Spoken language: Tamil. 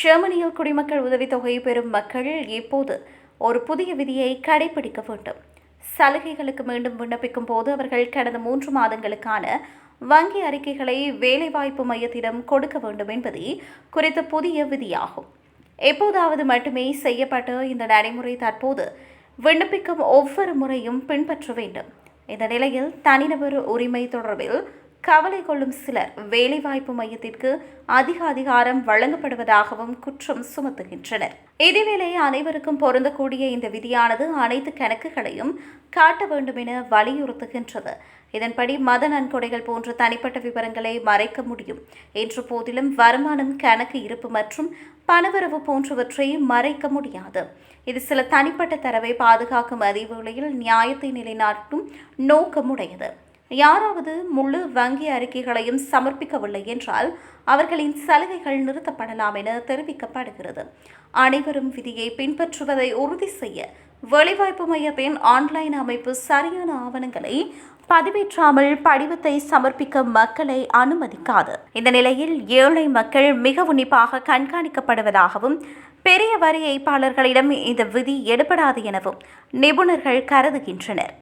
ஜெர்மனியில் குடிமக்கள் உதவித்தொகை பெறும் மக்கள் இப்போது ஒரு புதிய விதியை கடைபிடிக்க வேண்டும். சலுகைகளுக்கு மீண்டும் விண்ணப்பிக்கும் போது அவர்கள் கடந்த மூன்று மாதங்களுக்கான வங்கி அறிக்கைகளை வேலைவாய்ப்பு மையத்திடம் கொடுக்க வேண்டும் என்பதே குறித்த புதிய விதியாகும். எப்போதாவது மட்டுமே செய்யப்பட்ட இந்த நடைமுறை தற்போது விண்ணப்பிக்கும் ஒவ்வொரு முறையும் பின்பற்ற வேண்டும். இந்த நிலையில் தனிநபர் உரிமை தொடர்பில் கவலை கொள்ளும் சிலர் வேலைவாய்ப்பு மையத்திற்கு அதிக அதிகாரம் வழங்கப்படுவதாகவும் குற்றம் சுமத்துகின்றனர். இதேவேளை அனைவருக்கும் பொருந்தக்கூடிய இந்த விதியானது அனைத்து கணக்குகளையும் காட்ட வேண்டும் என வலியுறுத்துகின்றது. இதன்படி மத நன்கொடைகள் போன்ற தனிப்பட்ட விவரங்களை மறைக்க முடியும். என்ற போதிலும் வருமானம் கணக்கு இருப்பு மற்றும் பணவரவு போன்றவற்றை மறைக்க முடியாது. இது சில தனிப்பட்ட தரவை பாதுகாக்கும் அதேவேளையில் நியாயத்தை நிலைநாட்டும் நோக்கமுடையது. யாராவது முழு வங்கி அறிக்கைகளையும் சமர்ப்பிக்கவில்லை என்றால் அவர்களின் சலுகைகள் நிறுத்தப்படலாம் என தெரிவிக்கப்படுகிறது. அனைவரும் விதியை பின்பற்றுவதை உறுதி செய்ய வேலைவாய்ப்பு மையத்தின் ஆன்லைன் அமைப்பு சரியான ஆவணங்களை பதிவேற்றாமல் படிவத்தை சமர்ப்பிக்க மக்களை அனுமதிக்காது. இந்த நிலையில் ஏழை மக்கள் மிக உன்னிப்பாக கண்காணிக்கப்படுவதாகவும் பெரிய வரி ஏய்ப்பாளர்களிடம் இந்த விதி எடுபடாது எனவும் நிபுணர்கள் கருதுகின்றனர்.